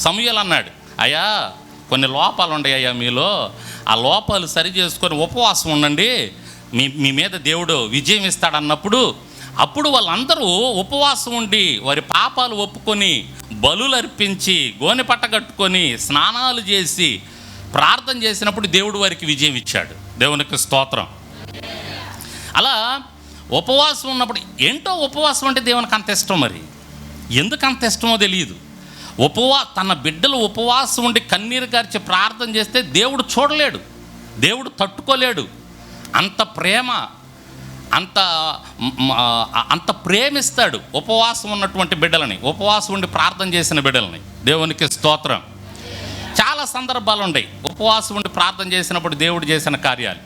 సమూహలు అన్నాడు అయ్యా కొన్ని లోపాలు ఉన్నాయి అయ్యా మీలో. ఆ లోపాలు సరి చేసుకొని ఉపవాసం ఉండండి. మీ మీ మీద దేవుడు విజయం ఇస్తాడన్నప్పుడు అప్పుడు వాళ్ళందరూ ఉపవాసం ఉండి వారి పాపాలు ఒప్పుకొని బలులు అర్పించి గోనె పట్ట కట్టుకొని స్నానాలు చేసి ప్రార్థన చేసినప్పుడు దేవుడు వారికి విజయం ఇచ్చాడు. దేవునికి స్తోత్రం. అలా ఉపవాసం ఉన్నప్పుడు ఏంటో ఉపవాసం అంటే దేవునికి అంత ఇష్టం మరి? ఎందుకు అంత ఇష్టమో తెలియదు ఉపవా తన బిడ్డలు ఉపవాసం ఉండి కన్నీరు గార్చి ప్రార్థన చేస్తే దేవుడు చూడలేడు. దేవుడు తట్టుకోలేడు. అంత ప్రేమ అంత అంత ప్రేమిస్తాడు ఉపవాసం ఉన్నటువంటి బిడ్డలని ఉపవాసం ఉండి ప్రార్థన చేసిన బిడ్డలని. దేవునికి స్తోత్రం. చాలా సందర్భాలు ఉన్నాయి ఉపవాసం ఉండి ప్రార్థన చేసినప్పుడు దేవుడు చేసిన కార్యాలు.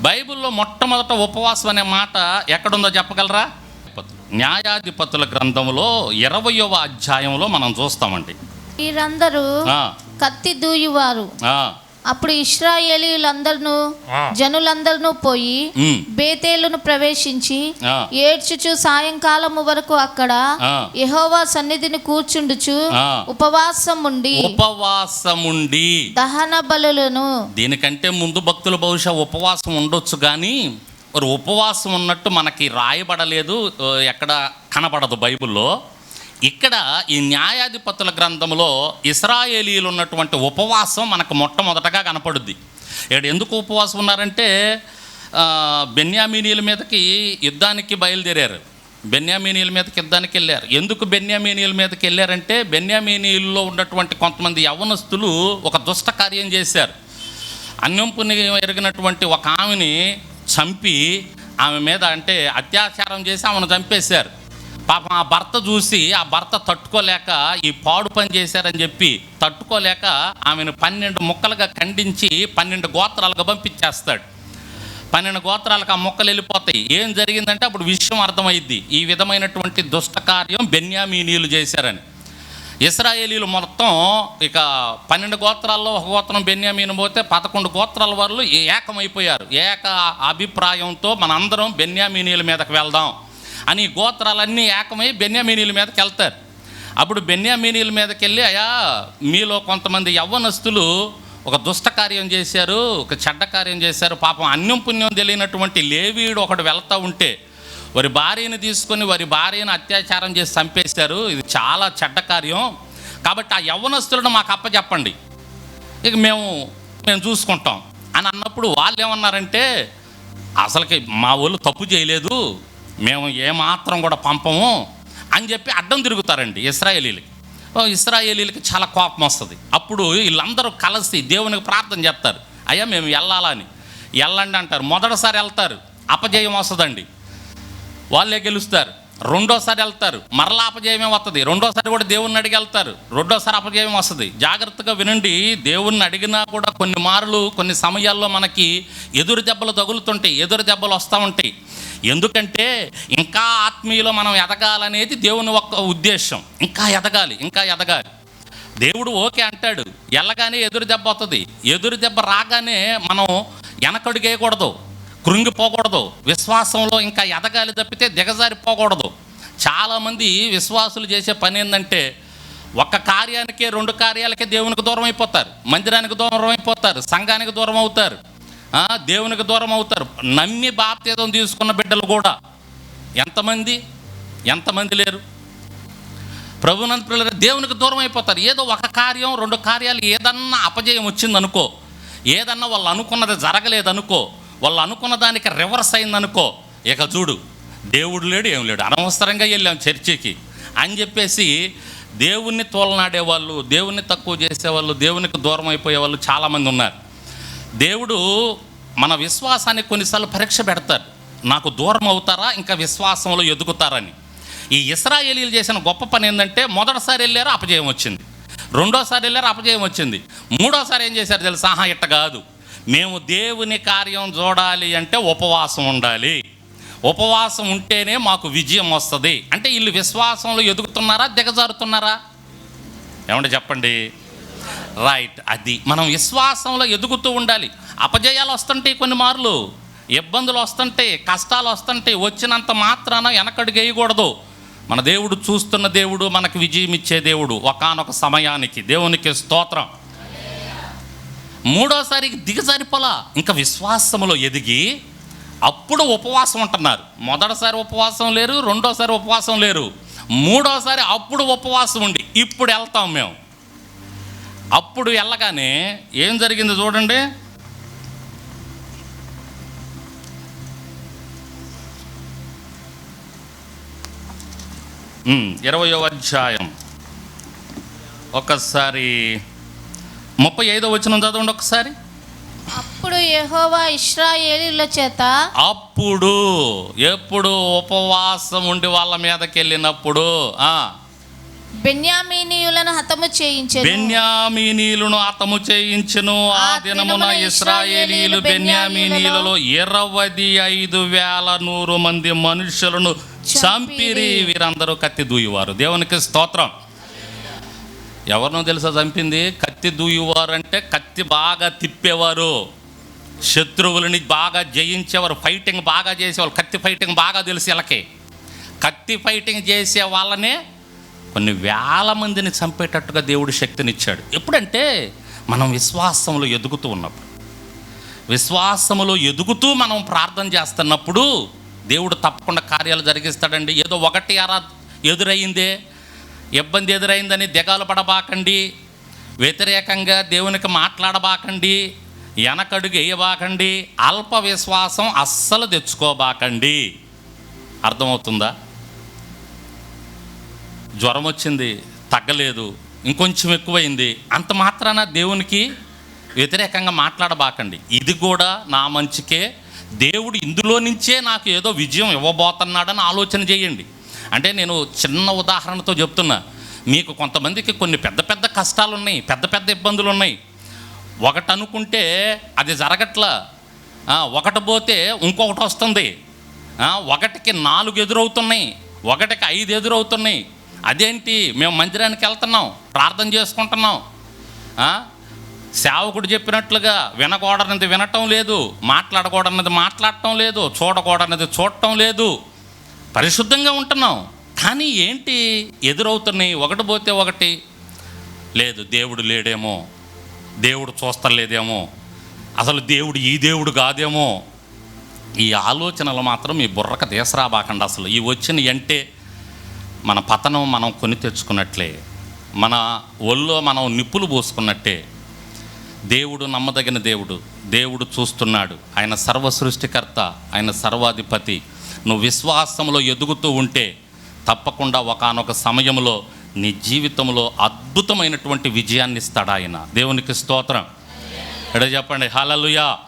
బైబిల్లో మొట్టమొదట ఉపవాసం అనే మాట ఎక్కడుందో చెప్పగలరా? న్యాయాధిపతుల గ్రంథంలో ఇరవయవ అధ్యాయంలో మనం చూస్తామండి వీరందరూ కత్తి దూయువారు అప్పుడు ఇస్రాయేలీలందరూ. జనులందరూ పోయి బేతేలును ప్రవేశించి. ఏడ్చుచు సాయంకాలము వరకు అక్కడ. యెహోవా సన్నిధిని కూర్చుండుచు. ఉపవాసం ఉండి ఉపవాసముండి దహన బలులను దీనికంటే ముందు భక్తులు బహుశా ఉపవాసం ఉండొచ్చు కానీ మరి ఉపవాసం ఉన్నట్టు మనకి రాయబడలేదు ఎక్కడ కనబడదు బైబిల్లో. ఇక్కడ ఈ న్యాయాధిపతుల గ్రంథంలో ఇస్రాయేలీలు ఉన్నటువంటి ఉపవాసం మనకు మొట్టమొదటగా కనపడుద్ది. ఇక్కడ ఎందుకు ఉపవాసం ఉన్నారంటే బెన్యామీనీల మీదకి యుద్ధానికి బయలుదేరారు. బెన్యామీనీల మీదకి యుద్ధానికి వెళ్ళారు. ఎందుకు బెన్యామీనీల మీదకి వెళ్ళారంటే బెన్యామీనీల్లో ఉన్నటువంటి కొంతమంది యవనస్తులు ఒక దుష్ట కార్యం చేశారు. అన్యంపుని ఎరిగినటువంటి ఒక ఆమెని చంపి ఆమె మీద అంటే అత్యాచారం చేసి ఆమెను చంపేశారు. పాపం ఆ భర్త చూసి ఆ భర్త తట్టుకోలేక ఈ పాడు పని చేశారని చెప్పి తట్టుకోలేక ఆమెను పన్నెండు ముక్కలుగా ఖండించి పన్నెండు గోత్రాలుగా పంపించేస్తాడు. పన్నెండు గోత్రాలకు ఆ మొక్కలు వెళ్ళిపోతాయి. ఏం జరిగిందంటే అప్పుడు విషయం అర్థమైద్ది. ఈ విధమైనటువంటి దుష్ట కార్యం బెన్యామీనీలు చేశారని. ఇస్రాయేలీలు మొత్తం ఇక పన్నెండు గోత్రాల్లో ఒక గోత్రం బెన్యామీను పోతే పదకొండు గోత్రాల వాళ్ళు ఏకమైపోయారు. ఏక అభిప్రాయంతో మనందరం బెన్యామీనీల మీదకి వెళ్దాం అని గోత్రాలన్నీ ఏకమై బెన్యామీనీల మీదకి వెళ్తారు. అప్పుడు బెన్యామీనీల మీదకి వెళ్ళి అయా మీలో కొంతమంది యవ్వనస్తులు ఒక దుష్ట కార్యం చేశారు ఒక చెడ్డ కార్యం చేశారు పాపం అన్యం పుణ్యం తెలియనటువంటి లేవీడు ఒకడు వెళ్తూ ఉంటే వారి భార్యను తీసుకొని వారి భార్యను అత్యాచారం చేసి చంపేశారు. ఇది చాలా చెడ్డ కార్యం. కాబట్టి ఆ యవ్వనస్తులను మాకు అప్పచెప్పండి ఇక మేము మేము చూసుకుంటాం. అని అన్నప్పుడు వాళ్ళు ఏమన్నారంటే అసలుకి మా వాళ్ళు తప్పు చేయలేదు. మేము ఏమాత్రం కూడా పంపము. అని చెప్పి అడ్డం తిరుగుతారండి ఇస్రాయేలీలకి. ఇస్రాయేలీలకి చాలా కోపం వస్తుంది. అప్పుడు వీళ్ళందరూ కలిసి దేవునికి ప్రార్థన చేస్తారు. అయ్యా మేము వెళ్ళాలని వెళ్ళండి అంటారు. మొదటిసారి వెళ్తారు. అపజయం వస్తుందండి. వాళ్ళే గెలుస్తారు. రెండోసారి వెళ్తారు. మరలా అపజయమే వస్తుంది రెండోసారి కూడా దేవుణ్ణి అడిగి వెళ్తారు. రెండోసారి అపజయం వస్తుంది? జాగ్రత్తగా వినండి దేవుణ్ణి అడిగినా కూడా కొన్ని మార్లు కొన్ని సమయాల్లో మనకి ఎదురు దెబ్బలు తగులుతుంటాయి ఎదురు దెబ్బలు వస్తూ ఉంటాయి. ఎందుకంటే ఇంకా ఆత్మీయలో మనం ఎదగాలనేది దేవుని ఒక్క ఉద్దేశం. ఇంకా ఎదగాలి ఇంకా ఎదగాలి. దేవుడు ఓకే అంటాడు. ఎల్లగానే ఎదురు దెబ్బ వస్తుంది ఎదురు దెబ్బ రాగానే మనం వెనకడుగేయకూడదు కృంగిపోకూడదు. విశ్వాసంలో ఇంకా ఎదగాలి తప్పితే దిగజారిపోకూడదు. చాలామంది విశ్వాసులు చేసే పని ఏంటంటే ఒక్క కార్యానికే రెండు కార్యాలకే దేవునికి దూరం అయిపోతారు. మందిరానికి దూరం అయిపోతారు. సంఘానికి దూరం అవుతారు. దేవునికి దూరం అవుతారు. నమ్మి బాప్తీతం తీసుకున్న బిడ్డలు కూడా ఎంతమంది? ఎంతమంది లేరు? ప్రభునంద పిల్లలు దేవునికి దూరం అయిపోతారు. ఏదో ఒక కార్యం రెండు కార్యాలు ఏదన్నా అపజయం వచ్చిందనుకో ఏదన్నా వాళ్ళు అనుకున్నది జరగలేదనుకో వాళ్ళు అనుకున్న దానికి రివర్స్ అయిందనుకో ఇక చూడు దేవుడు లేడు ఏం లేడు. అనవసరంగా వెళ్ళాం చర్చికి. అని చెప్పేసి దేవుణ్ణి తోలనాడే వాళ్ళు దేవుణ్ణి తక్కువ చేసేవాళ్ళు దేవునికి దూరం అయిపోయే వాళ్ళు చాలామంది ఉన్నారు. దేవుడు మన విశ్వాసాన్ని కొన్నిసార్లు పరీక్ష పెడతారు. నాకు దూరం అవుతారా ఇంకా విశ్వాసంలో ఎదుగుతారని. ఈ ఇస్రాయేలీలు చేసిన గొప్ప పని ఏంటంటే మొదటిసారి వెళ్ళారు అపజయం వచ్చింది. రెండోసారి వెళ్ళారు అపజయం వచ్చింది. మూడోసారి ఏం చేశారు తెలుసా? ఇట్ట కాదు. మేము దేవుని కార్యం చూడాలి అంటే ఉపవాసం ఉండాలి. ఉపవాసం ఉంటేనే మాకు విజయం వస్తుంది. అంటే వీళ్ళు విశ్వాసంలో ఎదుగుతున్నారా దిగజారుతున్నారా? ఏమంటే చెప్పండి? రైట్ అది. మనం విశ్వాసంలో ఎదుగుతూ ఉండాలి. అపజయాలు వస్తుంటాయి కొన్ని మార్లు. ఇబ్బందులు వస్తుంటాయి కష్టాలు వస్తుంటాయి. వచ్చినంత మాత్రాన వెనకడు వేయకూడదు. మన దేవుడు చూస్తున్న దేవుడు మనకు విజయం ఇచ్చే దేవుడు. ఒకానొక సమయానికి. దేవునికి స్తోత్రం. మూడోసారి దిగజారిపోలా ఇంకా విశ్వాసములో ఎదిగి అప్పుడు ఉపవాసం ఉంటున్నారు మొదటిసారి ఉపవాసం లేరు రెండోసారి ఉపవాసం లేరు. మూడోసారి అప్పుడు ఉపవాసం ఉండి ఇప్పుడు వెళ్తాం మేము. అప్పుడు వెళ్ళగానే ఏం జరిగింది చూడండి. ఇరవయో అధ్యాయం. ఒకసారి ముప్పై ఐదో వచ్చిన చదవండి ఒకసారి. అప్పుడు యెహోవా ఇశ్రాయేలీల చేత అప్పుడు ఎప్పుడు ఉపవాసం ఉండి వాళ్ళ మీదకి వెళ్ళినప్పుడు ఆ. బెన్యామీనీయులను హతము చేయించెను. బెన్యామీనీలను అతము చేయించును. ఆ దినమున ఇస్రాయేలీలు బెన్యామీనీలలో ఇరవై ఐదు వేల నూరు మంది మనుషులను చంపిరి. వీరందరూ కత్తి దూయువారు. దేవునికి స్తోత్రం. ఎవరినో తెలుసా చంపింది? కత్తి దూయువారు అంటే కత్తి బాగా తిప్పేవారు. శత్రువులని బాగా జయించేవారు ఫైటింగ్ బాగా చేసేవాళ్ళు. కత్తి ఫైటింగ్ బాగా తెలుసు వీళ్ళకి. కత్తి ఫైటింగ్ చేసే వాళ్ళనే కొన్ని వేల మందిని చంపేటట్టుగా దేవుడు శక్తినిచ్చాడు. ఎప్పుడంటే మనం విశ్వాసంలో ఎదుగుతూ ఉన్నప్పుడు. విశ్వాసములో ఎదుగుతూ మనం ప్రార్థన చేస్తున్నప్పుడు దేవుడు తప్పకుండా కార్యాలు జరిగిస్తాడండి. ఏదో ఒకటి అరా ఎదురయ్యిందే ఇబ్బంది ఎదురైందని దిగాలు పడబాకండి వ్యతిరేకంగా దేవునికి మాట్లాడబాకండి వెనకడుగు వేయబాకండి అల్ప విశ్వాసం అస్సలు తెచ్చుకోబాకండి. అర్థమవుతుందా? జ్వరం వచ్చింది తగ్గలేదు ఇంకొంచెం ఎక్కువైంది అంత మాత్రాన దేవునికి వ్యతిరేకంగా మాట్లాడబాకండి. ఇది కూడా నా మంచికే దేవుడు ఇందులో నుంచే నాకు ఏదో విజయం ఇవ్వబోతున్నాడని ఆలోచన చేయండి. అంటే నేను చిన్న ఉదాహరణతో చెప్తున్నా. మీకు కొంతమందికి కొన్ని పెద్ద పెద్ద కష్టాలు ఉన్నాయి పెద్ద పెద్ద ఇబ్బందులు ఉన్నాయి ఒకటి అనుకుంటే అది జరగట్లా. ఒకటి పోతే ఇంకొకటి వస్తుంది. ఒకటికి నాలుగు ఎదురవుతున్నాయి ఒకటికి ఐదు ఎదురవుతున్నాయి. అదేంటి? మేము మందిరానికి వెళ్తున్నాం ప్రార్థన చేసుకుంటున్నాం. సేవకుడు చెప్పినట్లుగా వినకూడనిది వినటం లేదు మాట్లాడకూడనిది మాట్లాడటం లేదు చూడకూడనిది చూడటం లేదు. పరిశుద్ధంగా ఉంటున్నాం. కానీ ఏంటి? ఎదురవుతున్నాయి. ఒకటి పోతే ఒకటి. లేదు దేవుడు లేడేమో. దేవుడు చూస్తలేదేమో. అసలు దేవుడు ఈ దేవుడు కాదేమో. ఈ ఆలోచనలు మాత్రం మీ బుర్రకు దేశరాబాకండి అసలు. ఈ వచ్చిన అంటే మన పతనం మనం కొని తెచ్చుకున్నట్లే. మన ఒళ్ళో మనం నిప్పులు పోసుకున్నట్టే. దేవుడు నమ్మదగిన దేవుడు. దేవుడు చూస్తున్నాడు. ఆయన సర్వ సృష్టికర్త. ఆయన సర్వాధిపతి. నువ్వు విశ్వాసంలో ఎదుగుతూ ఉంటే తప్పకుండా ఒకానొక సమయంలో నీ జీవితంలో అద్భుతమైనటువంటి విజయాన్ని ఇస్తాడు ఆయన. దేవునికి స్తోత్రం. ఎడ చెప్పండి? హలలుయా